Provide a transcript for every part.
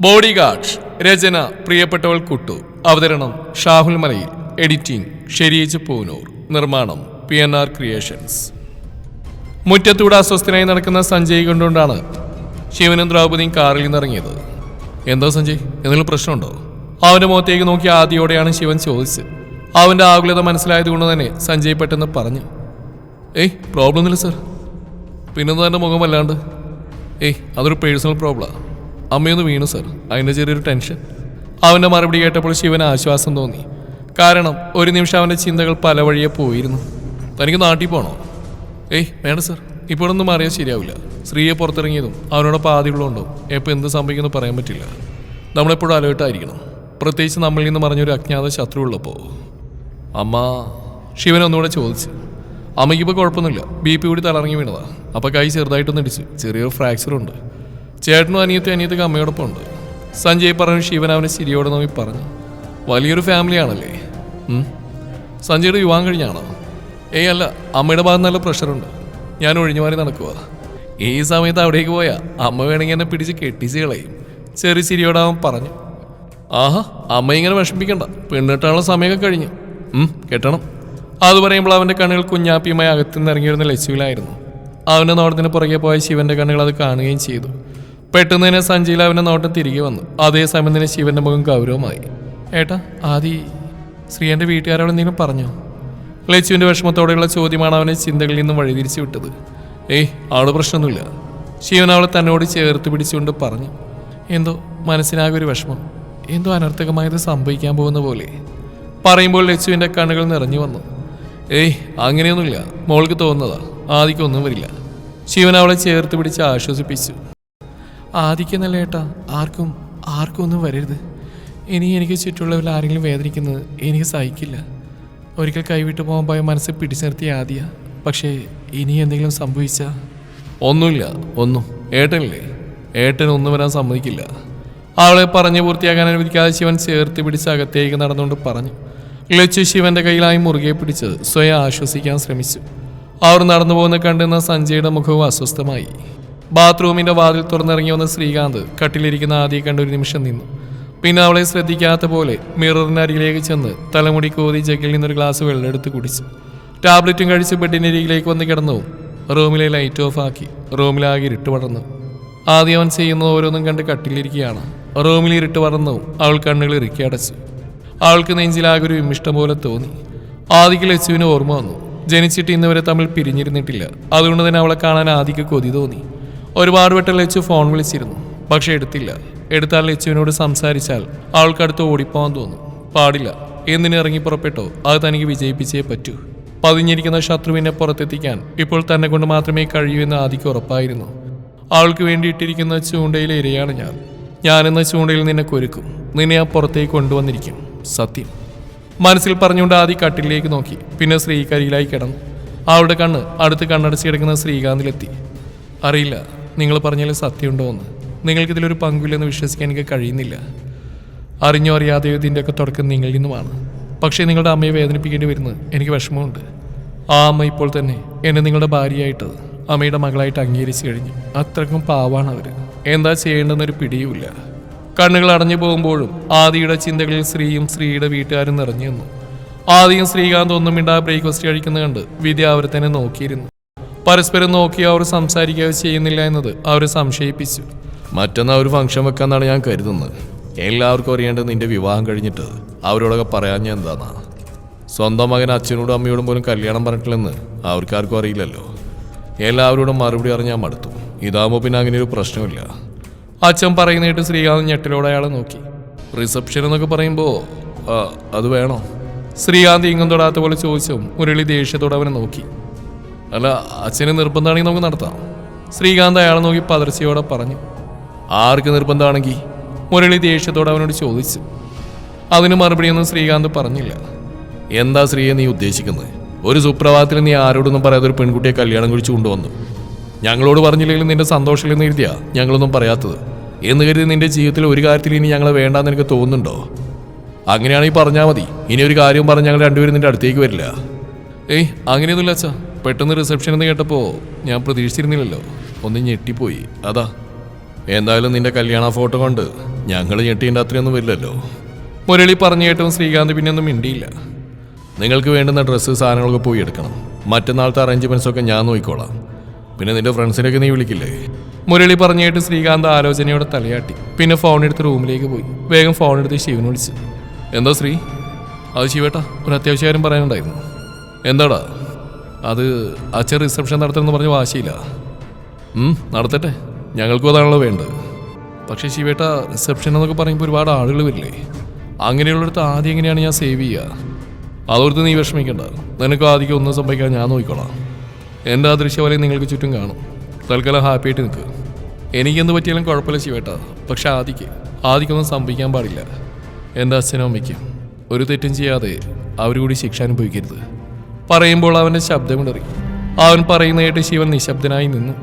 Body guard രചന പ്രിയപ്പെട്ടവൾ കുട്ടു. അവതരണം ഷാഹുൽ മലയിൽ. എഡിറ്റിംഗ് ഷെരീജ് പൂനൂർ. നിർമ്മാണം പി എൻ ആർ ക്രിയേഷൻസ്. മുറ്റത്തൂടെ അസ്വസ്ഥനായി നടക്കുന്ന സഞ്ജയ് കൊണ്ടുകൊണ്ടാണ് ശിവനും ദ്രൗപദിയും കാറിൽ നിന്നിറങ്ങിയത്. എന്തോ സഞ്ജയ്? എന്തെങ്കിലും പ്രശ്നമുണ്ടോ? അവന്റെ മുഖത്തേക്ക് നോക്കി ആദ്യോടെയാണ് ശിവൻ ചോദിച്ചത്. അവന്റെ ആകുലത മനസ്സിലായതുകൊണ്ട് തന്നെ സഞ്ജയ് പെട്ടെന്ന് പറഞ്ഞു. ഏയ് പ്രോബ്ലം ഒന്നുമില്ല സർ പിന്നെന്താ എന്റെ മുഖം വല്ലാണ്ട്? ഏയ് അതൊരു പേഴ്സണൽ പ്രോബ്ലമാണ് അമ്മയൊന്ന് വീണു സർ. അതിന്റെ ചെറിയൊരു ടെൻഷൻ. അവന്റെ മറുപടി കേട്ടപ്പോൾ ശിവന് ആശ്വാസം തോന്നി. കാരണം ഒരു നിമിഷം അവന്റെ ചിന്തകൾ പല വഴിയെ പോയിരുന്നു. തനിക്ക് നാട്ടിൽ പോകണോ ഏയ് വേണ്ട സർ. ഇപ്പോഴൊന്നും അറിയാൻ ശരിയാവില്ല. സ്ത്രീയെ പുറത്തിറങ്ങിയതും അവനോട് പാതികളുണ്ടോ എപ്പോൾ എന്ത് സംഭവിക്കുമെന്ന് പറയാൻ പറ്റില്ല. നമ്മളെപ്പോഴും അലേർട്ടായിരിക്കണം. പ്രത്യേകിച്ച് നമ്മളിൽ നിന്ന് പറഞ്ഞൊരു അജ്ഞാത ശത്രു ഉള്ളപ്പോൾ. അമ്മ ശിവൻ ഒന്നുകൂടെ ചോദിച്ചു. അമ്മയ്ക്ക് ഇപ്പോൾ കുഴപ്പമൊന്നുമില്ല. ബി പി കൂടി തളർങ്ങി വീണതാ. അപ്പോൾ കൈ ചെറുതായിട്ടൊന്ന് ഇടിച്ചു. ചെറിയൊരു ഫ്രാക്ചർ ഉണ്ട്. ചേട്ടനും അനിയത്തും അനിയത്തൊക്കെ അമ്മയോടൊപ്പം ഉണ്ട് സഞ്ജയ് പറഞ്ഞു ശിവൻ അവനെ ശരിയോടെ നോക്കി പറഞ്ഞു. വലിയൊരു ഫാമിലിയാണല്ലേ. സഞ്ജയുടെ വിവാഹം കഴിഞ്ഞാണോ? ഏയ് അല്ല അമ്മയുടെ ഭാഗം നല്ല പ്രഷറുണ്ട്. ഞാൻ ഒഴിഞ്ഞു മാറി നടക്കുക ഈ സമയത്ത് അവിടേക്ക് പോയാൽ അമ്മ വേണമെങ്കിൽ എന്നെ പിടിച്ച് കെട്ടിച്ച് കളയും. ചെറിയ ചിരിയോടെ അവൻ പറഞ്ഞു. ആഹാ അമ്മ ഇങ്ങനെ വിഷമിക്കണ്ട. പെണ്ണിട്ടാനുള്ള സമയമൊക്കെ കഴിഞ്ഞു. കെട്ടണം. അത് പറയുമ്പോൾ അവന്റെ കണ്ണുകൾ കുഞ്ഞാപ്പിയുമായി അകത്തുനിന്ന് ഇറങ്ങിയിരുന്ന ലച്ചുവിലായിരുന്നു. അവന്റെ നോട്ടത്തിന് പുറകെ പോയ ശിവന്റെ കണ്ണുകൾ അത് കാണുകയും ചെയ്തു. പെട്ടെന്ന് തന്നെ സഞ്ജയിൽ അവന്റെ നോട്ടം തിരികെ വന്നു. അതേസമയം തന്നെ ശിവന്റെ മുഖം ഗൗരവമായി. ഏട്ടാ ആദി ശ്രീയന്റെ വീട്ടുകാരോട് എന്തെങ്കിലും പറഞ്ഞോ? ലച്ചുവിന്റെ വിഷമത്തോടെയുള്ള ചോദ്യമാണ് അവനെ ചിന്തകളിൽ നിന്നും വഴിതിരിച്ചു വിട്ടത്. ഏയ് ആൾ പ്രശ്നമൊന്നുമില്ല. ശിവൻ അവളെ തന്നോട് ചേർത്ത് പിടിച്ചുകൊണ്ട് പറഞ്ഞു. എന്തോ മനസ്സിനാകെ ഒരു വിഷമം. എന്തോ അനർത്ഥകമായത് സംഭവിക്കാൻ പോകുന്ന പോലെ. പറയുമ്പോൾ ലച്ചുവിന്റെ കണ്ണുകൾ നിറഞ്ഞു വന്നു. ഏയ് അങ്ങനെയൊന്നുമില്ല. മോൾക്ക് തോന്നുന്നതാ. ആദിക്കൊന്നും വരില്ല. ശിവൻ അവളെ ചേർത്ത് പിടിച്ച് ആശ്വസിപ്പിച്ചു. ആദിക്കെന്നല്ല ഏട്ടാ. ആർക്കും ആർക്കും ഒന്നും വരരുത്. ഇനി എനിക്ക് ചുറ്റുള്ളവരിൽ ആരെങ്കിലും വേദനിക്കുന്നത് എനിക്ക് സഹിക്കില്ല. ഒരിക്കൽ കൈവിട്ട് പോകാൻ പോയ മനസ്സ് പിടിച്ചു നിർത്തിയ ആദ്യ. പക്ഷേ ഇനി എന്തെങ്കിലും സംഭവിച്ചാ? ഒന്നുമില്ല. ഒന്നും. ഏട്ടനില്ലേ? ഏട്ടൻ ഒന്നും വരാൻ സമ്മതിക്കില്ല. അവളെ പറഞ്ഞു പൂർത്തിയാക്കാൻ അനുവദിക്കാതെ ശിവൻ ചേർത്ത് പിടിച്ച് അകത്തേക്ക് നടന്നുകൊണ്ട് പറഞ്ഞു. ലച്ചു ശിവന്റെ കയ്യിലായി മുറുകെ പിടിച്ച് സ്വയം ആശ്വസിക്കാൻ ശ്രമിച്ചു. അവർ നടന്നു പോകുന്ന കണ്ടുന്ന സഞ്ജയുടെ മുഖവും അസ്വസ്ഥമായി. ബാത്റൂമിന്റെ വാതിൽ തുറന്നിറങ്ങി വന്ന ശ്രീകാന്ത് കട്ടിലിരിക്കുന്ന ആദ്യം കണ്ട ഒരു നിമിഷം നിന്നു. പിന്നെ അവളെ ശ്രദ്ധിക്കാത്ത പോലെ മിററിന്റെ അരികിലേക്ക് ചെന്ന് തലമുടി കോതി ജഗ്ഗിൽ നിന്നൊരു ഗ്ലാസ് വെള്ളം എടുത്ത് കുടിച്ചു. ടാബ്ലറ്റും കഴിച്ച് ബെഡിന്റെ അരികിലേക്ക് വന്ന് കിടന്നു. റൂമിലെ ലൈറ്റ് ഓഫ് ആക്കി റൂമിലാകെ ഇരുട്ട് പടർന്നു. ആദ്യം അവൻ ചെയ്യുന്ന ഓരോന്നും കണ്ട് കട്ടിലിരിക്കുകയാണ്. റൂമിൽ ഇരുട്ട് പടർന്നു അവൾ കണ്ണുകൾ ഇറുക്കി അടച്ചു. അവൾക്ക് നെഞ്ചിലാകെ ഒരു വിമിഷ്ടം പോലെ തോന്നി. ആദിക്ക് ലച്ചുവിന് ഓർമ്മ വന്നു. ജനിച്ചിട്ട് ഇന്നുവരെ തമ്മിൽ പിരിഞ്ഞിരുന്നിട്ടില്ല. അതുകൊണ്ട് തന്നെ അവളെ കാണാൻ ആദിക്ക് കൊതി തോന്നി. ഒരുപാട് വട്ടം ലച്ചു ഫോൺ വിളിച്ചിരുന്നു. പക്ഷെ എടുത്തില്ല. എടുത്താൽ ലച്ചുവിനോട് സംസാരിച്ചാൽ ആൾക്കടുത്ത് ഓടിപ്പോവാൻ തോന്നും. പാടില്ല. എന്തിന് ഇറങ്ങി പുറപ്പെട്ടോ? അത് തനിക്ക് വിജയിപ്പിച്ചേ പറ്റൂ. പതിഞ്ഞിരിക്കുന്ന ശത്രുവിനെ പുറത്തെത്തിക്കാൻ ഇപ്പോൾ തന്നെ കൊണ്ട് മാത്രമേ കഴിയൂ എന്ന് ആദിക്ക് ഉറപ്പായിരുന്നു. ആൾക്ക് വേണ്ടി ഇട്ടിരിക്കുന്ന ചൂണ്ടയിലെ ഇരയാണ് ഞാൻ. ഞാനെന്ന ചൂണ്ടയിൽ നിന്നെ കൊരുക്കും. നിന്നെ ആ പുറത്തേക്ക് കൊണ്ടുവന്നിരിക്കും. സത്യം. മനസ്സിൽ പറഞ്ഞുകൊണ്ട് ആദ്യ കട്ടിലേക്ക് നോക്കി. പിന്നെ ശ്രീകരിയിലായി കിടന്നു. അവളുടെ കണ്ണ് അടുത്ത് കണ്ണടച്ച് കിടക്കുന്ന ശ്രീകാന്തിലെത്തി. അറിയില്ല. നിങ്ങൾ പറഞ്ഞാലും സത്യമുണ്ടോ എന്ന്. നിങ്ങൾക്കിതിലൊരു പങ്കുമില്ലെന്ന് വിശ്വസിക്കാൻ എനിക്ക് കഴിയുന്നില്ല. അറിഞ്ഞോ അറിയാതെയോ ഇതിന്റെയൊക്കെ തുടക്കം നിങ്ങളിൽ നിന്നുമാണ്. പക്ഷേ നിങ്ങളുടെ അമ്മയെ വേദനിപ്പിക്കേണ്ടി വരുന്നത് എനിക്ക് വിഷമമുണ്ട്. ആ അമ്മ ഇപ്പോൾ തന്നെ എന്നെ നിങ്ങളുടെ ഭാര്യയായിട്ട് അമ്മയുടെ മകളായിട്ട് അംഗീകരിച്ചു കഴിഞ്ഞു. അത്രക്കും പാവാണ് അവർ എന്താ ചെയ്യേണ്ടെന്നൊരു പിടിയുമില്ല. കണ്ണുകൾ അടഞ്ഞു പോകുമ്പോഴും ആദിയുടെ ചിന്തകളിൽ സ്ത്രീയും സ്ത്രീയുടെ വീട്ടുകാരും നിറഞ്ഞു നിന്നു. ആദിയും ശ്രീകാന്ത് ഒന്നും മിണ്ടാ ബ്രേക്ക്ഫാസ്റ്റ് കഴിക്കുന്ന കണ്ട് വിദ്യ അവരെ തന്നെ നോക്കിയിരുന്നു. പരസ്പരം നോക്കി അവർ സംസാരിക്കുകയോ ചെയ്യുന്നില്ല എന്നത് അവരെ സംശയിപ്പിച്ചു. മറ്റന്നാ ഒരു ഫംഗ്ഷൻ വെക്കാന്നാണ് ഞാൻ കരുതുന്നത്. എല്ലാവർക്കും അറിയേണ്ടത് നിന്റെ വിവാഹം കഴിഞ്ഞിട്ട് അവരോടൊക്കെ പറയാൻ ഞാൻ എന്താന്നാ. സ്വന്തം മകൻ അച്ഛനോടും അമ്മയോടും പോലും കല്യാണം പറഞ്ഞിട്ടില്ലെന്ന് അവർക്കാർക്കും അറിയില്ലല്ലോ. എല്ലാവരോടും മറുപടി അറിഞ്ഞാൽ മടുത്തു. ഇതാകുമ്പോൾ പിന്നെ അങ്ങനെ ഒരു പ്രശ്നമില്ല. അച്ഛൻ പറയുന്നതായിട്ട് ശ്രീകാന്ത് ഞെട്ടലോടെ അയാളെ നോക്കി. റിസപ്ഷൻ എന്നൊക്കെ പറയുമ്പോൾ അത് വേണോ? ശ്രീകാന്ത് ഇങ്ങും തൊടാത്ത പോലെ ചോദിച്ചും മുരളി ദേഷ്യത്തോടെ അവനെ നോക്കി. അല്ല അച്ഛന് നിർബന്ധമാണെങ്കിൽ നമുക്ക് നടത്താം. ശ്രീകാന്ത് അയാളെ നോക്കി പതർച്ചയോടെ പറഞ്ഞു. ആർക്ക് നിർബന്ധമാണെങ്കിൽ മുരളി ദേഷ്യത്തോടെ അവനോട് ചോദിച്ചു. അതിന് മറുപടിയൊന്നും ശ്രീകാന്ത് പറഞ്ഞില്ല. എന്താ ശ്രീയെ നീ ഉദ്ദേശിക്കുന്നത്? ഒരു സുപ്രഭാതത്തിൽ നീ ആരോടൊന്നും പറയാതെ ഒരു പെൺകുട്ടിയെ കല്യാണം കഴിച്ചു കൊണ്ടുവന്നു. ഞങ്ങളോട് പറഞ്ഞില്ലെങ്കിലും നിന്റെ സന്തോഷമില്ലെന്ന് എഴുതിയാ ഞങ്ങളൊന്നും പറയാത്തത്. എന്ന് കരുതി നിന്റെ ജീവിതത്തിൽ ഒരു കാര്യത്തിൽ ഇനി ഞങ്ങളെ വേണ്ടാന്ന് എനിക്ക് തോന്നുന്നുണ്ടോ? അങ്ങനെയാണെങ്കിൽ പറഞ്ഞാൽ മതി. ഇനി ഒരു കാര്യം പറഞ്ഞ് ഞങ്ങൾ രണ്ടുപേരും നിന്റെ അടുത്തേക്ക് വരില്ല. ഏയ് അങ്ങനെയൊന്നുമില്ല അച്ഛാ. പെട്ടെന്ന് റിസപ്ഷൻ എന്ന് കേട്ടപ്പോൾ ഞാൻ പ്രതീക്ഷിച്ചിരുന്നില്ലല്ലോ. ഒന്ന് ഞെട്ടിപ്പോയി. അതാ. എന്തായാലും നിന്റെ കല്യാണ ഫോട്ടോ കൊണ്ട് ഞങ്ങൾ ഞെട്ടിന്റെ അത്രയൊന്നും വരില്ലല്ലോ. മുരളി പറഞ്ഞു കേട്ടും ശ്രീകാന്ത് പിന്നെ ഒന്നും മിണ്ടിയില്ല. നിങ്ങൾക്ക് വേണ്ടുന്ന ഡ്രസ്സ് സാധനങ്ങളൊക്കെ പോയി എടുക്കണം. മറ്റന്നാളത്തെ അറേഞ്ച്മെന്റ്സ് ഒക്കെ ഞാൻ നോക്കിക്കോളാം. പിന്നെ നിന്റെ ഫ്രണ്ട്സിനൊക്കെ നീ വിളിക്കില്ലേ? മുരളി പറഞ്ഞിട്ട് ശ്രീകാന്ത് ആലോചനയോടെ തലയാട്ടി. പിന്നെ ഫോൺ എടുത്ത് റൂമിലേക്ക് പോയി. വേഗം ഫോൺ എടുത്ത് ശിവനെ വിളിച്ചു. എന്താ ശ്രീ? അത് ശിവേട്ടാ ഒരു അത്യാവശ്യ കാര്യം പറയാനുണ്ടായിരുന്നു. എന്താടാ? അത് അച്ഛൻ റിസപ്ഷൻ നടത്തണമെന്ന് പറഞ്ഞ വാശിയില്ല. നടത്തട്ടെ. ഞങ്ങൾക്കും അതാണല്ലോ വേണ്ടത്. പക്ഷേ ശിവേട്ട റിസപ്ഷൻ എന്നൊക്കെ പറയുമ്പോൾ ഒരുപാട് ആളുകൾ വരില്ലേ? അങ്ങനെയുള്ളിടത്ത് ആദ്യം എങ്ങനെയാണ് ഞാൻ സേവ് ചെയ്യുക അതോർത്ത് നീ വിഷമിക്കണ്ട. നിനക്ക് ആദ്യം ഒന്നും സംഭവിക്കാൻ ഞാൻ നോക്കിക്കോളാം. എന്റെ ആ ദൃശ്യവലയം നിങ്ങൾക്ക് ചുറ്റും കാണും. തൽക്കാലം ഹാപ്പി ആയിട്ട് നിൽക്കുക എനിക്കെന്ത് പറ്റിയാലും കുഴപ്പമില്ല ശിവേട്ട. പക്ഷെ ആദിക്ക് ആദിക്കൊന്നും സംഭവിക്കാൻ പാടില്ല. എന്റെ അച്ഛനും അമ്മയ്ക്കും ഒരു തെറ്റും ചെയ്യാതെ അവർ കൂടി ശിക്ഷ അനുഭവിക്കരുത്. പറയുമ്പോൾ അവന്റെ ശബ്ദമിടറി അവൻ പറയുന്നതായിട്ട് ശിവൻ നിശബ്ദനായി നിന്നു.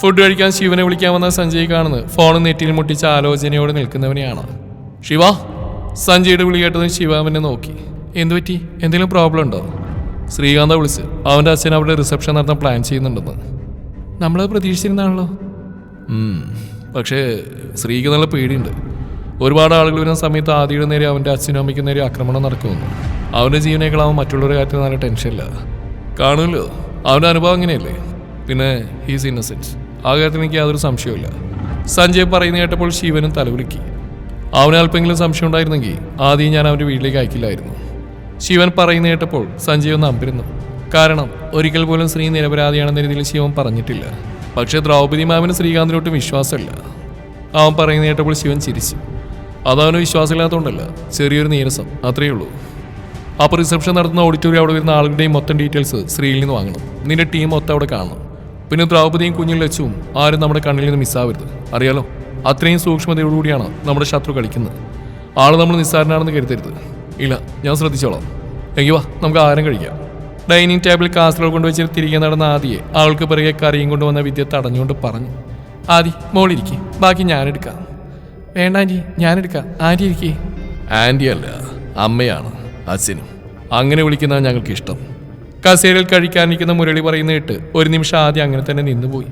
ഫുഡ് കഴിക്കാൻ ശിവനെ വിളിക്കാൻ വന്ന സഞ്ജയ് കാണുന്നത് ഫോൺ നെറ്റിയിൽ മുട്ടിച്ച ആലോചനയോടെ നിൽക്കുന്നവനെയാണ് ശിവ സഞ്ജയുടെ വിളി കേട്ടതും ശിവ അവനെ നോക്കി. എന്തു പറ്റി? എന്തെങ്കിലും പ്രോബ്ലം ഉണ്ടോ? ശ്രീകാന്ത വിളിച്ച്. അവന്റെ അച്ഛൻ അവിടെ റിസപ്ഷൻ നടത്താൻ പ്ലാൻ ചെയ്യുന്നുണ്ടെന്ന്. നമ്മൾ പ്രതീക്ഷിച്ചിരുന്നാണല്ലോ. പക്ഷേ ശ്രീക്ക് നല്ല പേടിയുണ്ട്. ഒരുപാട് ആളുകൾ വരുന്ന സമയത്ത് ആദ്യയുടെ നേരെ അവന്റെ അച്ഛനും അമ്മയ്ക്കും നേരെ ആക്രമണം നടക്കുമെന്ന്. അവന്റെ ജീവനേക്കാളാവും മറ്റുള്ളവരെ കാര്യത്തിൽ നല്ല ടെൻഷനില്ല കാണുമല്ലോ. അവന്റെ അനുഭവം അങ്ങനെയല്ലേ? പിന്നെ ഹീസ് ഇന്നസെൻസ് ആ കാര്യത്തിൽ എനിക്ക് യാതൊരു സംശയമില്ല സഞ്ജയ് പറയുന്ന കേട്ടപ്പോൾ ശിവനും തലവിളിക്കി അവന് അല്പെങ്കിലും സംശയം ഉണ്ടായിരുന്നെങ്കിൽ ആദ്യം ഞാൻ അവന്റെ വീട്ടിലേക്ക് അയക്കില്ലായിരുന്നു. ശിവൻ പറയുന്ന കേട്ടപ്പോൾ സഞ്ജയ് ഒന്ന് അമ്പിരുന്നു. കാരണം ഒരിക്കൽ പോലും സ്ത്രീ നിരപരാധിയാണെന്ന രീതിയിൽ ശിവൻ പറഞ്ഞിട്ടില്ല. പക്ഷേ ദ്രൗപദി മാമിന് ശ്രീകാന്തിനൊട്ടും വിശ്വാസമില്ല. അവൻ പറയുന്ന കേട്ടപ്പോൾ ശിവൻ ചിരിച്ചു. അതവന് വിശ്വാസമില്ലാത്തതുകൊണ്ടല്ല ചെറിയൊരു നീരസം. അത്രയേ ഉള്ളൂ. അപ്പോൾ റിസപ്ഷൻ നടത്തുന്ന ഓഡിറ്റോറിയം അവിടെ വരുന്ന ആളുകളുടെയും മൊത്തം ഡീറ്റെയിൽസ് ശ്രീയിൽ നിന്ന് വാങ്ങണം. നിന്റെ ടീം മൊത്തം അവിടെ കാണണം. പിന്നെ ദ്രൗപദിയും കുഞ്ഞും ലച്ചും ആരും നമ്മുടെ കണ്ണിൽ നിന്ന് മിസ്സാവരുത് അറിയാലോ? അത്രയും സൂക്ഷ്മതയോടുകൂടിയാണ് നമ്മുടെ ശത്രു കളിക്കുന്നത്. ആൾ നമ്മൾ നിസ്സാരനാണെന്ന് കരുതരുത്. ഇല്ല ഞാൻ ശ്രദ്ധിച്ചോളാം. എങ്കിൽ വാ നമുക്ക് ആഹാരം കഴിക്കാം. ഡൈനിങ് ടേബിൾ കാസറോൾ കൊണ്ടുവച്ച് തിരികെ നടന്ന ആദിയെ ആൾക്ക് പിറകെ കറിയും കൊണ്ടുവന്ന വിദ്യ തടഞ്ഞുകൊണ്ട് പറഞ്ഞു. ആദി മോളിരിക്കെ ബാക്കി ഞാനെടുക്കാം വേണ്ട ആന്റി ഞാനെടുക്കാം ആന്റി ഇരിക്കേ. ആന്റി അല്ല അമ്മയാണ്. അച്ഛനും അങ്ങനെ വിളിക്കുന്നതാണ് ഞങ്ങൾക്ക് ഇഷ്ടം കസേരയിൽ കഴിക്കാനിരിക്കുന്ന മുരളി പറയുന്ന കേട്ട് ഒരു നിമിഷം ആദ്യം അങ്ങനെ തന്നെ നിന്നുപോയി.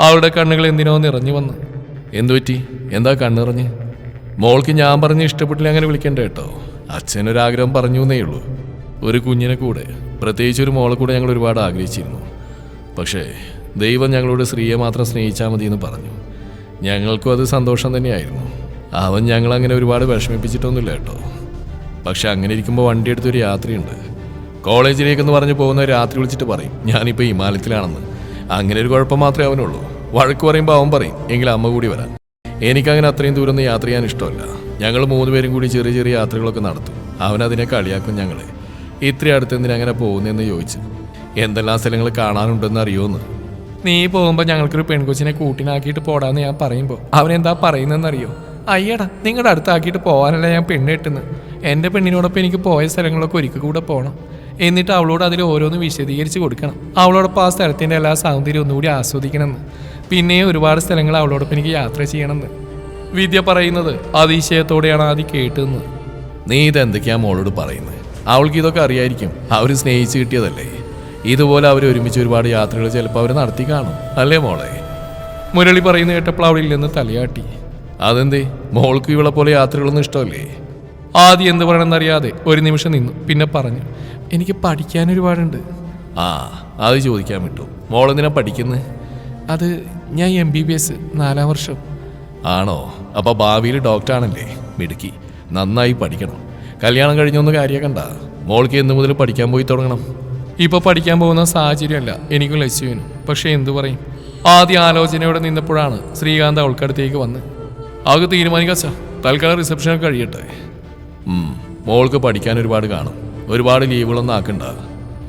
അവളുടെ കണ്ണുകൾ എന്തിനോ നിറഞ്ഞു വന്നു. എന്തു പറ്റി? എന്താ കണ്ണിറഞ്ഞ്? മോൾക്ക് ഞാൻ പറഞ്ഞ് ഇഷ്ടപ്പെട്ടില്ല അങ്ങനെ വിളിക്കണ്ട കേട്ടോ. അച്ഛനൊരാഗ്രഹം പറഞ്ഞു എന്നേ ഉള്ളൂ. ഒരു കുഞ്ഞിനെ കൂടെ പ്രത്യേകിച്ച് ഒരു മോളെ കൂടെ ഞങ്ങൾ ഒരുപാട് ആഗ്രഹിച്ചിരുന്നു. പക്ഷേ ദൈവം ഞങ്ങളോട് സ്ത്രീയെ മാത്രം സ്നേഹിച്ചാൽ മതി എന്ന് പറഞ്ഞു. ഞങ്ങൾക്കും അത് സന്തോഷം തന്നെയായിരുന്നു. അവൻ ഞങ്ങളങ്ങനെ ഒരുപാട് വിഷമിപ്പിച്ചിട്ടൊന്നുമില്ല കേട്ടോ. പക്ഷെ അങ്ങനെ ഇരിക്കുമ്പോൾ വണ്ടി എടുത്തൊരു യാത്രയുണ്ട്. കോളേജിലേക്കെന്ന് പറഞ്ഞ് പോകുന്ന രാത്രി വിളിച്ചിട്ട് പറയും ഞാനിപ്പോൾ ഹിമാലയത്തിലാണെന്ന്. അങ്ങനെ ഒരു കുഴപ്പം മാത്രമേ അവനുള്ളൂ. വഴക്ക് പറയുമ്പോൾ അവൻ പറയും എങ്കിൽ അമ്മ കൂടി വരാം. എനിക്കങ്ങനെ അത്രയും ദൂരം ഒന്നും യാത്ര ചെയ്യാൻ ഇഷ്ടമല്ല. ഞങ്ങൾ മൂന്ന് പേരും കൂടി ചെറിയ ചെറിയ യാത്രകളൊക്കെ നടത്തും. അവൻ അതിനെ കളിയാക്കും ഞങ്ങളെ. ഇത്ര അടുത്ത് എന്തിനാ അങ്ങനെ പോകുന്നതെന്ന് ചോദിച്ചു. എന്തെല്ലാം സ്ഥലങ്ങൾ കാണാനുണ്ടെന്ന് അറിയുമെന്ന് നീ പോകുമ്പോൾ ഞങ്ങൾക്കൊരു പെൺകൊച്ചിനെ കൂട്ടിനാക്കിയിട്ട് പോടാന്ന് ഞാൻ പറയുമ്പോൾ അവനെന്താ പറയുന്നതെന്നറിയോ? അയ്യടാ നിങ്ങളുടെ അടുത്താക്കിയിട്ട് പോകാനല്ല ഞാൻ പെണ്ണ് കെട്ടുന്നത് എന്റെ പെണ്ണിനോടൊപ്പം എനിക്ക് പോയ സ്ഥലങ്ങളൊക്കെ ഒരിക്കൽ കൂടെ പോകണം എന്നിട്ട് അവളോട് അതിൽ ഓരോന്ന് വിശദീകരിച്ച് കൊടുക്കണം. അവളോടൊപ്പം ആ സ്ഥലത്തിന്റെ എല്ലാ സൗന്ദര്യം ഒന്നുകൂടി ആസ്വദിക്കണമെന്ന്. പിന്നെ ഒരുപാട് സ്ഥലങ്ങൾ അവളോടൊപ്പം എനിക്ക് യാത്ര ചെയ്യണമെന്ന്. വിദ്യ പറയുന്നത് അതിശയത്തോടെയാണ് ആദ്യം കേട്ടതെന്ന് നീ ഇതെന്തൊക്കെയാ മോളോട് പറയുന്നത് അവൾക്ക് ഇതൊക്കെ അറിയായിരിക്കും. അവർ സ്നേഹിച്ച് കിട്ടിയതല്ലേ? ഇതുപോലെ അവർ ഒരുമിച്ച് ഒരുപാട് യാത്രകൾ ചിലപ്പോൾ അവർ നടത്തി കാണും. അല്ലേ മോളെ? മുരളി പറയുന്ന കേട്ടപ്പോൾ അവളിൽ നിന്ന് തലയാട്ടി. അതെന്തേ? മോൾക്ക് ഇവളെ പോലെ യാത്രകളൊന്നും ഇഷ്ടമല്ലേ? ആദ്യം എന്ത് പറയണമെന്നറിയാതെ ഒരു നിമിഷം നിന്നു. പിന്നെ പറഞ്ഞു എനിക്ക് പഠിക്കാൻ ഒരുപാടുണ്ട്. ആ അത് ചോദിക്കാൻ വിട്ടു. മോളെന്തിനാ പഠിക്കുന്നത് അത് ഞാൻ എം ബി ബി എസ് നാലാം വർഷം. ആണോ? അപ്പൊ ഭാവിയിൽ ഡോക്ടറാണല്ലേ മിടുക്കി. നന്നായി പഠിക്കണം. കല്യാണം കഴിഞ്ഞൊന്നും കാര്യമാക്കണ്ട മോൾക്ക് എന്ന് മുതൽ പഠിക്കാൻ പോയി തുടങ്ങണം. ഇപ്പോൾ പഠിക്കാൻ പോകുന്ന സാഹചര്യമല്ല എനിക്കും ലക്ഷ്യവിനും പക്ഷേ എന്തു പറയും? ആദ്യ ആലോചനയോടെ നിന്നപ്പോഴാണ് ശ്രീകാന്ത് അവൾക്കടുത്തേക്ക് വന്ന് അവൾക്ക് തീരുമാനിക്കാച്ചാ തൽക്കാലം റിസപ്ഷനൊക്കെ കഴിയട്ടെ. മോൾക്ക് പഠിക്കാൻ ഒരുപാട് കാണും. ഒരുപാട് ലീവുകളൊന്നും ആക്കണ്ട.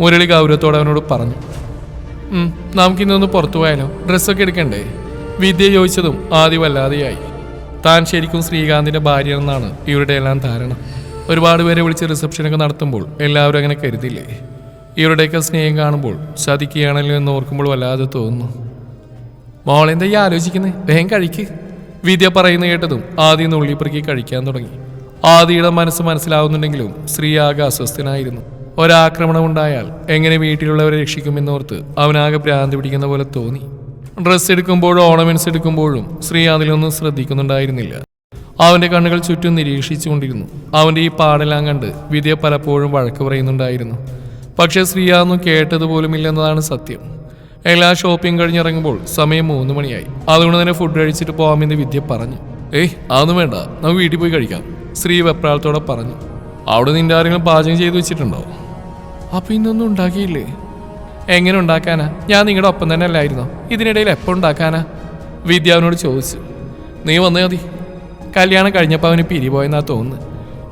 മുരളി ഗൗരവത്തോടെ അവനോട് പറഞ്ഞു. നമുക്ക് ഇന്നൊന്ന് പുറത്തു പോയാലോ? ഡ്രസ്സൊക്കെ എടുക്കണ്ടേ? വിദ്യ ചോദിച്ചതും ആദ്യം വല്ലാതെയായി. താൻ ശരിക്കും ശ്രീകാന്തിന്റെ ഭാര്യയാണെന്നാണ് ഇവരുടെ എല്ലാം ധാരണ. ഒരുപാട് പേരെ വിളിച്ച് റിസപ്ഷനൊക്കെ നടത്തുമ്പോൾ എല്ലാവരും അങ്ങനെ കരുതില്ലേ? ഇവരുടെയൊക്കെ സ്നേഹം കാണുമ്പോൾ ചതിക്കുകയാണല്ലോ എന്ന് ഓർക്കുമ്പോൾ വല്ലാതെ തോന്നുന്നു. മോളെന്താ ഈ ആലോചിക്കുന്നത് വേഗം കഴിക്ക്. വിദ്യ പറയുന്ന കേട്ടതും ആദ്യം നുള്ളിപ്പറക്കി കഴിക്കാൻ തുടങ്ങി. ആദിയുടെ മനസ്സ് മനസ്സിലാവുന്നുണ്ടെങ്കിലും സ്ത്രീ ആകെ അസ്വസ്ഥനായിരുന്നു. ഒരാക്രമണം ഉണ്ടായാൽ എങ്ങനെ വീട്ടിലുള്ളവരെ രക്ഷിക്കുമെന്നോർത്ത് അവനാകെ ഭ്രാന്തി പിടിക്കുന്ന പോലെ തോന്നി. ഡ്രസ്സ് എടുക്കുമ്പോഴും ഓർണമെന്റ്സ് എടുക്കുമ്പോഴും സ്ത്രീ അതിലൊന്നും ശ്രദ്ധിക്കുന്നുണ്ടായിരുന്നില്ല. അവന്റെ കണ്ണുകൾ ചുറ്റും നിരീക്ഷിച്ചുകൊണ്ടിരുന്നു. അവന്റെ ഈ പാടെല്ലാം കണ്ട് വിദ്യ പലപ്പോഴും വഴക്ക് പറയുന്നുണ്ടായിരുന്നു. പക്ഷേ സ്ത്രീ അതൊന്നും കേട്ടതുപോലുമില്ലെന്നതാണ് സത്യം. എല്ലാ ഷോപ്പിംഗ് കഴിഞ്ഞിറങ്ങുമ്പോൾ സമയം മൂന്ന് മണിയായി. അതുകൊണ്ട് തന്നെ ഫുഡ് കഴിച്ചിട്ട് പോകാമെന്ന് വിദ്യ പറഞ്ഞു. ഏയ് അതൊന്നും വേണ്ട. നമുക്ക് വീട്ടിൽ പോയി കഴിക്കാം. സ്ത്രീ വെപ്രാളത്തോടെ പറഞ്ഞു. അവിടെ നിന്റെ ആരെങ്കിലും പാചകം ചെയ്ത് വെച്ചിട്ടുണ്ടോ? അപ്പൊ ഇന്നൊന്നും ഉണ്ടാക്കിയില്ലേ? എങ്ങനെ ഉണ്ടാക്കാനാ? ഞാൻ നിങ്ങളുടെ ഒപ്പം തന്നെ അല്ലായിരുന്നോ? ഇതിനിടയിൽ എപ്പോൾ ഉണ്ടാക്കാനാ? വിദ്യ അവനോട് ചോദിച്ചു. നീ വന്നേ മതി. കല്യാണം കഴിഞ്ഞപ്പോൾ അവന് പിരിപോയെന്നാ തോന്നുന്നു.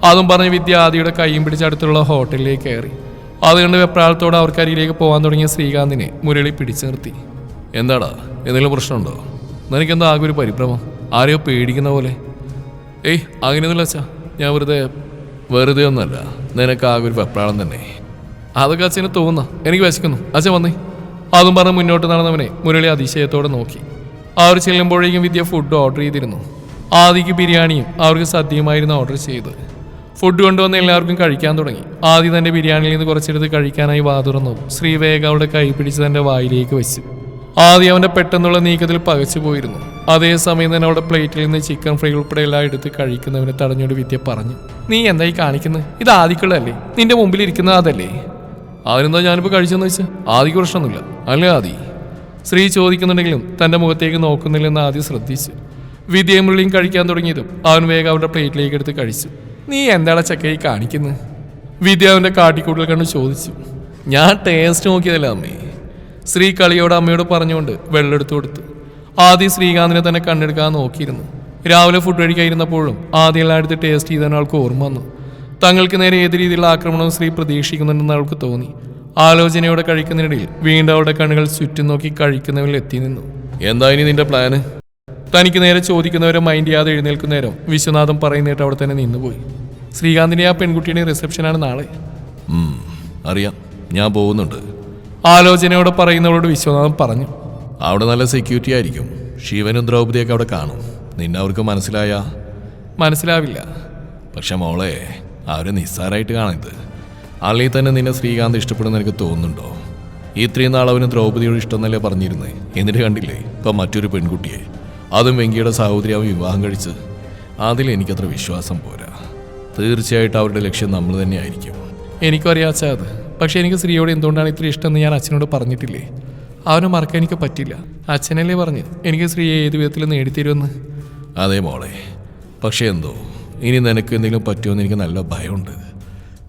അതും പറഞ്ഞ് വിദ്യ ആദിയുടെ കൈയും പിടിച്ചടുത്തുള്ള ഹോട്ടലിലേക്ക് കയറി. അതുകൊണ്ട് വെപ്രാളത്തോടെ അവർക്കരിയിലേക്ക് പോകാൻ തുടങ്ങിയ ശ്രീകാന്തിനെ മുരളി പിടിച്ചു നിർത്തി എന്താടാ? എന്തെങ്കിലും പ്രശ്നമുണ്ടോ? നിനക്കെന്താ ആകെ ഒരു പരിഭ്രമം. ആരെയോ പേടിക്കുന്ന പോലെ. ഏയ് അങ്ങനെയൊന്നുമില്ല അച്ഛാ. ഞാൻ വെറുതെ വെറുതെ ഒന്നല്ല നിനക്ക് ആകെ ഒരു വെപ്രാളം തന്നെ. അതൊക്കെ അച്ഛന് തോന്നുന്ന എനിക്ക് വിശക്കുന്നു. അച്ഛൻ വന്നേ. അതും പറഞ്ഞ് മുന്നോട്ട് നടന്നവനെ മുരളി അതിശയത്തോടെ നോക്കി. അവർ ചെല്ലുമ്പോഴേക്കും വിദ്യ ഫുഡ് ഓർഡർ ചെയ്തിരുന്നു. ആദിക്ക് ബിരിയാണിയും അവർക്ക് സദ്യയുമായിരുന്നു ഓർഡർ ചെയ്തത്. ഫുഡ് കൊണ്ടുവന്ന് എല്ലാവർക്കും കഴിക്കാൻ തുടങ്ങി. ആദ്യം തന്റെ ബിരിയാണിയിൽ നിന്ന് കുറച്ചെടുത്ത് കഴിക്കാനായി വാതുറന്നു. ശ്രീവേഗ അവളുടെ കൈ പിടിച്ച് തന്റെ വായിലേക്ക് വെച്ചു. ആദ്യം അവന്റെ പെട്ടെന്നുള്ള നീക്കത്തിൽ പകച്ചു പോയിരുന്നു. അതേസമയം തന്നെ അവിടെ പ്ലേറ്റിൽ നിന്ന് ചിക്കൻ ഫ്രൈ ഉൾപ്പെടെ എല്ലാം എടുത്ത് കഴിക്കുന്നവനെ തടഞ്ഞോട് വിദ്യ പറഞ്ഞു. നീ എന്തായി കാണിക്കുന്നത് ഇത് ആദിക്കുള്ളതല്ലേ? നിന്റെ മുമ്പിൽ ഇരിക്കുന്നത് അതല്ലേ? അതിനെന്താ ഞാനിപ്പോൾ കഴിച്ചെന്ന് വെച്ചാൽ ആദിക്ക് പ്രശ്നമൊന്നുമില്ല. അല്ല ആദി? സ്ത്രീ ചോദിക്കുന്നുണ്ടെങ്കിലും തന്റെ മുഖത്തേക്ക് നോക്കുന്നില്ലെന്ന് ആദ്യം ശ്രദ്ധിച്ചു. വിദ്യയും മുള്ളിയും കഴിക്കാൻ തുടങ്ങിയതും അവൻ വേഗം അവരുടെ പ്ലേറ്റിലേക്ക് എടുത്ത് കഴിച്ചു. നീ എന്താണ് ചക്കയായി കാണിക്കുന്നത് വിദ്യ അവന്റെ കാട്ടിക്കൂട്ടൽ കണ്ട് ചോദിച്ചു. ഞാൻ ടേസ്റ്റ് നോക്കിയതല്ല അമ്മേ. ശ്രീ കളിയോട് അമ്മയോട് പറഞ്ഞുകൊണ്ട് വെള്ളമെടുത്തു കൊടുത്തു. ആദ്യം ശ്രീകാന്തിനെ തന്നെ കണ്ടെടുക്കാൻ നോക്കിയിരുന്നു. രാവിലെ ഫുഡ് കഴിക്കാതിരുന്നപ്പോഴും ആദ്യം എല്ലാം എടുത്ത് ടേസ്റ്റ് ചെയ്തതിന് അവൾക്ക് ഓർമ്മ വന്നു. തങ്ങൾക്ക് നേരെ ഏത് രീതിയിലുള്ള ആക്രമണവും ശ്രീ പ്രതീക്ഷിക്കുന്നുണ്ടെന്ന് അവൾക്ക് തോന്നി. ആലോചനയോടെ കഴിക്കുന്നതിനിടയിൽ വീണ്ടും അവളുടെ കണ്ണുകൾ ചുറ്റും നോക്കി കഴിക്കുന്നവരിൽ എത്തി നിന്നു. എന്താ ഇനി നിന്റെ പ്ലാന് തനിക്ക് നേരെ ചോദിക്കുന്നവരെ മൈൻഡ് ചെയ്യാതെ എഴുന്നേൽക്കുന്ന നേരം വിശ്വനാഥൻ പറയുന്നേട്ട് അവിടെ തന്നെ നിന്നുപോയി. ശ്രീകാന്തിന്റെ ആ പെൺകുട്ടിയുടെ റിസപ്ഷനാണ് നാളെ. അറിയാം. ഞാൻ പോകുന്നുണ്ട്. ആലോചനയോടെ പറയുന്നവളോട് വിശ്വനാഥൻ പറഞ്ഞു. അവിടെ നല്ല സെക്യൂരിറ്റി ആയിരിക്കും. ശിവനും ദ്രൗപദിയൊക്കെ അവിടെ കാണും. നിന്നെ അവർക്ക് മനസ്സിലായ? മനസ്സിലാവില്ല. പക്ഷെ മോളെ അവരെ നിസ്സാരായിട്ട് കാണരുത്. അല്ലെങ്കിൽ തന്നെ നിന്നെ ശ്രീകാന്ത് ഇഷ്ടപ്പെടുന്ന എനിക്ക് തോന്നുന്നുണ്ടോ? ഇത്രയും നാൾ അവന് ദ്രൗപദിയോട് ഇഷ്ടമെന്നല്ലേ പറഞ്ഞിരുന്നേ? എന്നിട്ട് കണ്ടില്ലേ ഇപ്പം മറ്റൊരു പെൺകുട്ടിയെ. അതും വെങ്കിയുടെ സഹോദരി അവൻ വിവാഹം കഴിച്ച്. അതിൽ എനിക്കത്ര വിശ്വാസം പോരാ. തീർച്ചയായിട്ടും അവരുടെ ലക്ഷ്യം നമ്മൾ തന്നെയായിരിക്കും. എനിക്കറിയാച്ചാ അത്. പക്ഷെ എനിക്ക് സ്ത്രീയോട് എന്തുകൊണ്ടാണ് ഇത്ര ഇഷ്ടമെന്ന് ഞാൻ അച്ഛനോട് പറഞ്ഞിട്ടില്ലേ? അവനെ മറക്കാൻ എനിക്ക് പറ്റില്ല. അച്ഛനല്ലേ പറഞ്ഞു എനിക്ക് സ്ത്രീയെ ഏത് വിധത്തിൽ നേടിത്തരുമെന്ന്? അതെ മോളെ. പക്ഷേ എന്തോ ഇനി നിനക്ക് എന്തെങ്കിലും പറ്റുമെന്ന് എനിക്ക് നല്ല ഭയമുണ്ട്.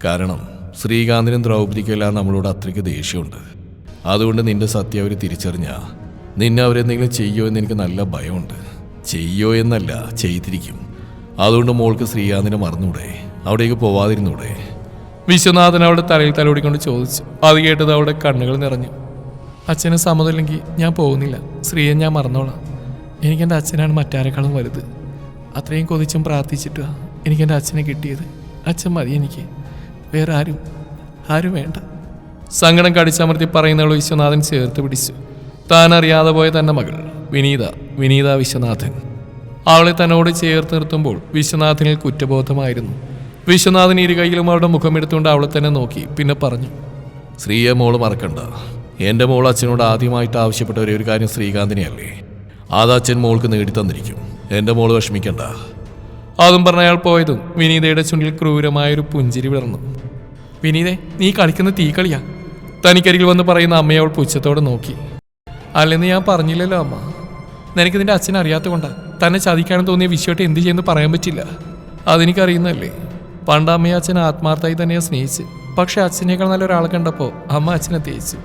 കാരണം ശ്രീകാന്തിനും ദ്രൗപദിക്കെല്ലാം നമ്മളോട് അത്രയ്ക്ക് ദേഷ്യമുണ്ട്. അതുകൊണ്ട് നിന്റെ സത്യം അവർ തിരിച്ചറിഞ്ഞാൽ നിന്നെ അവരെന്തെങ്കിലും ചെയ്യോ എന്ന് എനിക്ക് നല്ല ഭയമുണ്ട്. ചെയ്യോ എന്നല്ല ചെയ്തിരിക്കും. അതുകൊണ്ട് മോൾക്ക് ശ്രീകാന്തിനെ മറന്നൂടെ? അവിടേക്ക് പോവാതിരുന്നൂടെ? വിശ്വനാഥൻ അവളുടെ തലയിൽ തലോടിക്കൊണ്ട് ചോദിച്ചു. അത് കേട്ടത് അവളുടെ കണ്ണുകൾ നിറഞ്ഞു. അച്ഛന് സമ്മതമില്ലെങ്കിൽ ഞാൻ പോകുന്നില്ല. ശ്രീയെ ഞാൻ മറന്നോളാം. എനിക്കെന്റെ അച്ഛനാണ് മറ്റാരെക്കാളും വലുത്. അത്രയും കൊതിച്ചും പ്രാർത്ഥിച്ചിട്ടാ എനിക്കെന്റെ അച്ഛനെ കിട്ടിയത്. അച്ഛൻ മതി എനിക്ക്. വേറെ ആരും ആരും വേണ്ട. സങ്കടം കടിച്ചമർത്തി പറയുന്നവൾ വിശ്വനാഥൻ ചേർത്ത് പിടിച്ചു. താൻ അറിയാതെ പോയ തന്റെ മകൾ വിനീത വിനീത വിശ്വനാഥൻ. അവളെ തന്നോട് ചേർത്ത് നിർത്തുമ്പോൾ വിശ്വനാഥനിൽ കുറ്റബോധമായിരുന്നു. വിശ്വനാഥൻ ഇരു കൈയിലും അവളുടെ മുഖമെടുത്തുകൊണ്ട് അവളെ തന്നെ നോക്കി. പിന്നെ പറഞ്ഞു സ്ത്രീയെ മോൾ മറക്കണ്ട. എന്റെ മോൾ അച്ഛനോട് ആദ്യമായിട്ട് ആവശ്യപ്പെട്ട ഒരേ ഒരു കാര്യം ശ്രീകാന്തിനെയല്ലേ. അത് അച്ഛൻ മോൾക്ക് നേടിത്തന്നിരിക്കും. എന്റെ മോൾ വിഷമിക്കണ്ട. അതും പറഞ്ഞ അയാൾ പോയതും വിനീതയുടെ ചുണ്ടിൽ ക്രൂരമായൊരു പുഞ്ചിരി വിടർന്നു. വിനീതെ നീ കളിക്കുന്ന തീ കളിയാ തനിക്കരികിൽ വന്ന് പറയുന്ന അമ്മയെ അവൾ പുച്ഛത്തോടെ നോക്കി. അല്ലെന്ന് ഞാൻ പറഞ്ഞില്ലല്ലോ അമ്മ. നിനക്ക് നിന്റെ അച്ഛൻ അറിയാത്ത കൊണ്ടാ തന്നെ ചതിക്കാണെന്ന് തോന്നിയ വിശ്വട്ട് എന്ത് ചെയ്യുന്നു പറയാൻ പറ്റില്ല. അതെനിക്കറിയുന്നല്ലേ പണ്ട് അമ്മയെ അച്ഛൻ ആത്മാർത്ഥമായി തന്നെയാണ് സ്നേഹിച്ച്. പക്ഷെ അച്ഛനേക്കാൾ നല്ല കണ്ടപ്പോൾ അമ്മ അച്ഛനെ തേച്ചു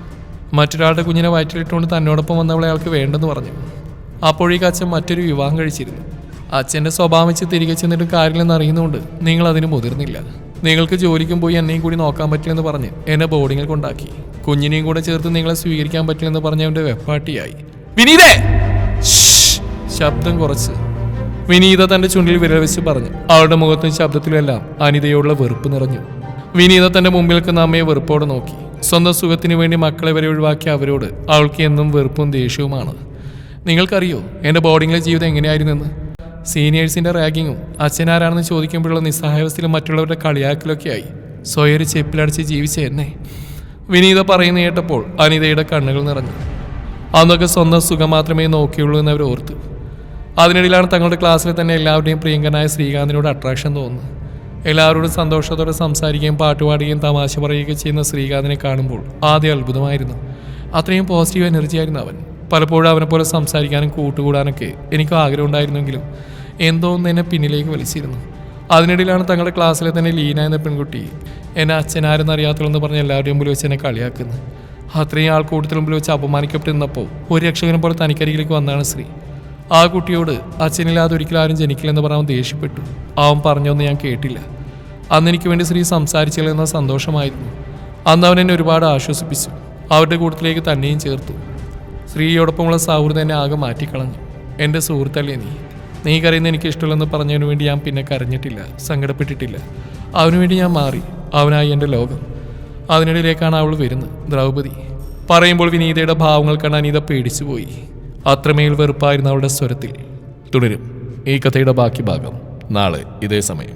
മറ്റൊരാളുടെ കുഞ്ഞിനെ വയറ്റിലിട്ടുകൊണ്ട് തന്നോടൊപ്പം വന്നവളെ അയാൾക്ക് വേണ്ടെന്ന് പറഞ്ഞു. അപ്പോഴേക്ക് അച്ഛൻ മറ്റൊരു വിവാഹം കഴിച്ചിരുന്നു. അച്ഛന്റെ സ്വഭാവം വെച്ച് തിരികെ ചെന്നിട്ട് കാര്യമില്ലെന്ന് അറിയുന്നതുകൊണ്ട് നിങ്ങൾ അതിന് മുതിർന്നില്ല. നിങ്ങൾക്ക് ജോലിക്കും പോയി എന്നെയും കൂടി നോക്കാൻ പറ്റില്ലെന്ന് പറഞ്ഞ് എന്നെ ബോർഡിങ്ങിൽ കൊണ്ടാക്കി. കുഞ്ഞിനെയും കൂടെ ചേർത്ത് നിങ്ങളെ സ്വീകരിക്കാൻ പറ്റില്ലെന്ന് പറഞ്ഞ് അവന്റെ വെപ്പാട്ടിയായി. വിനീതേ! ശബ്ദം കുറച്ച്. വിനീത തന്റെ ചുണ്ടിൽ വിരൽ വെച്ച് പറഞ്ഞു. അവളുടെ മുഖത്തും ശബ്ദത്തിലുമെല്ലാം അനിതയോടുള്ള വെറുപ്പ് നിറഞ്ഞു. വിനീത തന്റെ മുമ്പിൽ നിൽക്കുന്ന അമ്മയെ വെറുപ്പോടെ നോക്കി. സ്വന്തം സുഖത്തിന് വേണ്ടി മക്കളെ വരെ ഒഴിവാക്കിയ അവരോട് അവൾക്ക് എന്നും വെറുപ്പും ദേഷ്യവുമാണ്. നിങ്ങൾക്കറിയോ എന്റെ ബോർഡിങ്ങിലെ ജീവിതം എങ്ങനെയായിരുന്നെന്ന്? സീനിയേഴ്സിന്റെ റാഗിങ്ങും അച്ഛനാരാണെന്ന് ചോദിക്കുമ്പോഴുള്ള നിസ്സഹായാവസ്ഥയിലും മറ്റുള്ളവരുടെ കളിയാക്കലൊക്കെയായി സ്വയം ചെപ്പിലടിച്ച് ജീവിച്ച എന്നെ. വിനീത പറയുന്ന കേട്ടപ്പോൾ അനിതയുടെ കണ്ണുകൾ നിറഞ്ഞു. അന്നൊക്കെ സ്വന്തം സുഖം മാത്രമേ നോക്കിയുള്ളൂ എന്ന് അവർ ഓർത്തു അതിനിടയിലാണ് തങ്ങളുടെ ക്ലാസ്സിൽ തന്നെ എല്ലാവരുടെയും പ്രിയങ്കനായ ശ്രീകാന്തിനോട് അട്രാക്ഷൻ തോന്നുന്നത്. എല്ലാവരോടും സന്തോഷത്തോടെ സംസാരിക്കുകയും പാട്ടുപാടുകയും തമാശ പറയുകയും ചെയ്യുന്ന ശ്രീകാന്തിനെ കാണുമ്പോൾ ആദ്യം അത്ഭുതമായിരുന്നു. അത്രയും പോസിറ്റീവ് എനർജി ആയിരുന്നു അവൻ. പലപ്പോഴും അവനെ പോലെ സംസാരിക്കാനും കൂട്ടുകൂടാനൊക്കെ എനിക്ക് ആഗ്രഹം ഉണ്ടായിരുന്നെങ്കിലും എന്തോ ഒന്ന് എന്നെ പിന്നിലേക്ക് വലിച്ചിരുന്നു. അതിനിടയിലാണ് തങ്ങളുടെ ക്ലാസ്സിലെ തന്നെ ലീന എന്ന പെൺകുട്ടി എന്നെ അച്ഛനാരെന്ന് അറിയാത്തുള്ളെന്ന് പറഞ്ഞ് എല്ലാവരുടെയും മുമ്പിൽ വെച്ച് എന്നെ കളിയാക്കുന്നത്. അത്രയും ആൾക്കൂട്ടത്തിൽ മുമ്പിൽ വെച്ച് അപമാനിക്കപ്പെട്ടിരുന്നപ്പോൾ ഒരു രക്ഷകനെ പോലെ തനിക്കരികിലേക്ക് വന്നാണ് ശ്രീ. ആ കുട്ടിയോട് അച്ഛനില്ലാതെ ഒരിക്കലും ആരും ജനിക്കില്ലെന്ന് പറഞ്ഞ് ദേഷ്യപ്പെട്ടു. അവൻ പറഞ്ഞൊന്നും ഞാൻ കേട്ടില്ല. അന്ന് എനിക്ക് വേണ്ടി ശ്രീ സംസാരിച്ചില്ലെന്ന സന്തോഷമായിരുന്നു. അന്ന് അവൻ എന്നെ ഒരുപാട് ആശ്വസിപ്പിച്ചു. അവരുടെ കൂട്ടത്തിലേക്ക് തന്നെയും ചേർത്തു. സ്ത്രീയോടൊപ്പമുള്ള സൗഹൃദം എന്നെ ആകെ മാറ്റിക്കളഞ്ഞു. എന്റെ സുഹൃത്തല്ലേ നീ? നീ കരയുന്ന എനിക്ക് ഇഷ്ടമില്ലെന്ന് പറഞ്ഞതിന് വേണ്ടി ഞാൻ പിന്നെ കരഞ്ഞിട്ടില്ല സങ്കടപ്പെട്ടിട്ടില്ല. അവനു വേണ്ടി ഞാൻ മാറി. അവനായി എന്റെ ലോകം. അതിനിടയിലേക്കാണ് അവൾ വരുന്നത്. ദ്രൗപദി. പറയുമ്പോൾ വിനീതയുടെ ഭാവങ്ങൾ കണ്ട് അനീത പേടിച്ചുപോയി. അത്രമേൽ വെറുപ്പായിരുന്നു അവളുടെ സ്വരത്തിൽ തുടരും ഈ കഥയുടെ ബാക്കി ഭാഗം നാളെ ഇതേ സമയം.